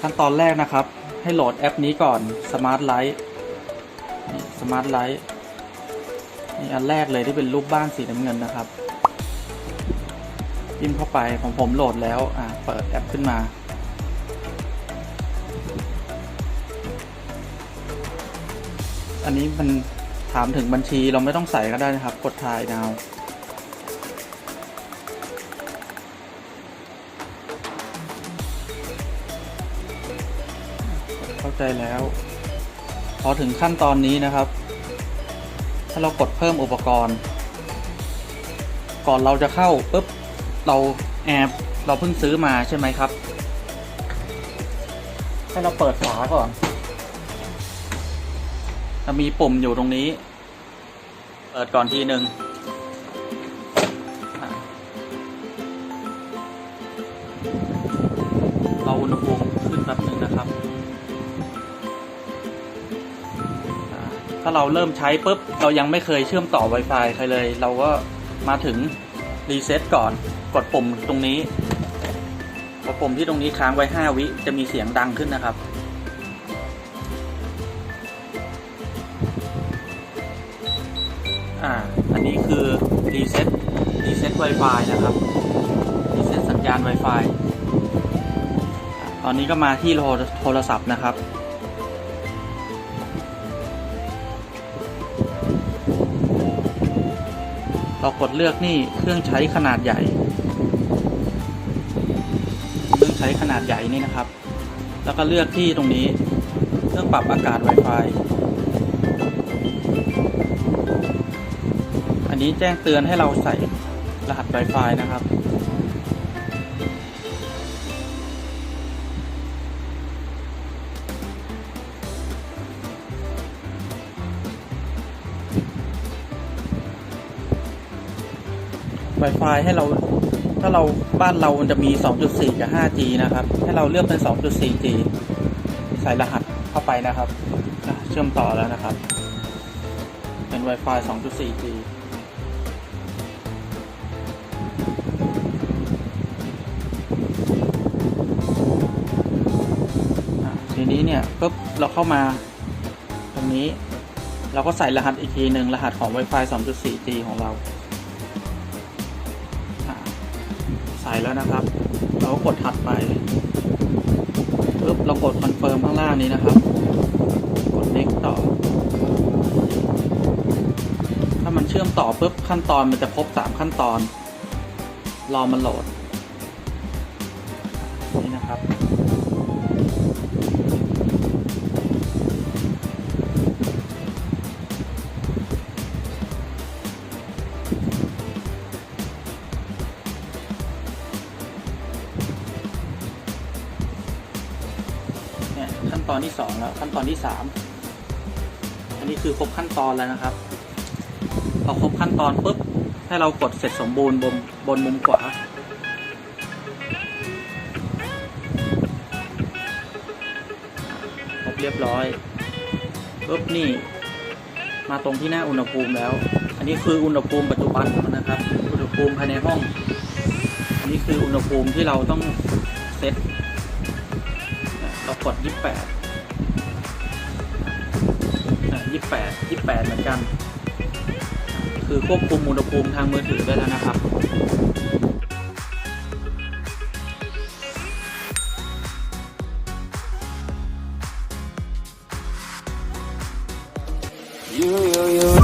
ขั้นตอนแรกนะครับ ให้โหลดแอปนี้ก่อน Smart Light นี่ Smart Light นี่อันแรกเลยที่เป็นรูปบ้านสีน้ำเงินนะครับยิ้มเข้าไปของผมโหลดแล้วอ่าเปิดแอปขึ้นมาอันนี้มันถามถึงบัญชีเราไม่ต้องใส่ก็ได้นะครับ กดถ่ายดาว เข้าใจแล้ว พอถึงขั้นตอนนี้นะครับ ถ้าเรากดเพิ่มอุปกรณ์ ก่อนเราจะเข้าปุ๊บเราแอบเราเพิ่งซื้อมาใช่ไหมครับ ให้เราเปิดฝาก่อนจะมีปุ่มอยู่ตรงนี้ เปิดก่อนทีหนึ่งเราอุณหภูมิ ถ้าเราเริ่มใช้ปุ๊บเรายังไม่เคยเชื่อมต่อ Wi-Fi ใครเลย เราก็มาถึงรีเซ็ตก่อนกดปุ่มตรงนี้พอปุ่มที่ตรงนี้ค้างไว้ 5 วิจะมีเสียงดังขึ้นนะครับ อ่า อันนี้คือรีเซ็ตรีเซ็ต Wi-Fi นะครับรีเซ็ตสัญญาณ Wi-Fi ตอนนี้ก็มาที่โทรโทรศัพท์นะครับ เรากดเลือกนี่เครื่องใช้ขนาดใหญ่ เครื่องใช้ขนาดใหญ่นี่นะครับ แล้วก็เลือกที่ตรงนี้เครื่องปรับอากาศ Wi-Fi อันนี้แจ้งเตือนให้เราใส่รหัส Wi-Fi นะครับ Wi-Fi ให้เราถ้าเราบ้านเรามันจะมี 2.4 กับ 5G นะครับ ให้เราเลือกเป็น 2.4G ใส่รหัสเข้าไปนะครับเชื่อมต่อแล้วนะครับ เป็น Wi-Fi 2.4G ทีนี้เนี่ยปุ๊บเราเข้ามาตรงนี้ เราก็ใส่รหัสอีกทีหนึ่งรหัสของ Wi-Fi 2.4G ของเรา ใสแล้วนะครับ เราก็กดถัดไปปึ๊บเรากดคอนเฟิร์มข้างล่างนี้นะครับ กด next ต่อ ถ้ามันเชื่อมต่อปุ๊บขั้นตอนมันจะครบสามขั้นตอน รอมันโหลด นี่นะครับ ตอนที่สองแล้วขั้นตอนที่สามอันนี้คือครบขั้นตอนแล้วนะครับ พอครบขั้นตอนปุ๊บให้เรากดเสร็จสมบูรณ์บนบนมุมขวาครบเรียบร้อยปุ๊บนี่มาตรงที่หน้าอุณหภูมิแล้ว อันนี้คืออุณหภูมิปัจจุบันนะครับ อุณหภูมิภายในห้อง อันนี้คืออุณหภูมิที่เราต้องเซตเรากด 28 28 28 เหมือนกัน คือควบคุมอุณหภูมิทางมือถือได้แล้วนะครับ You, you, you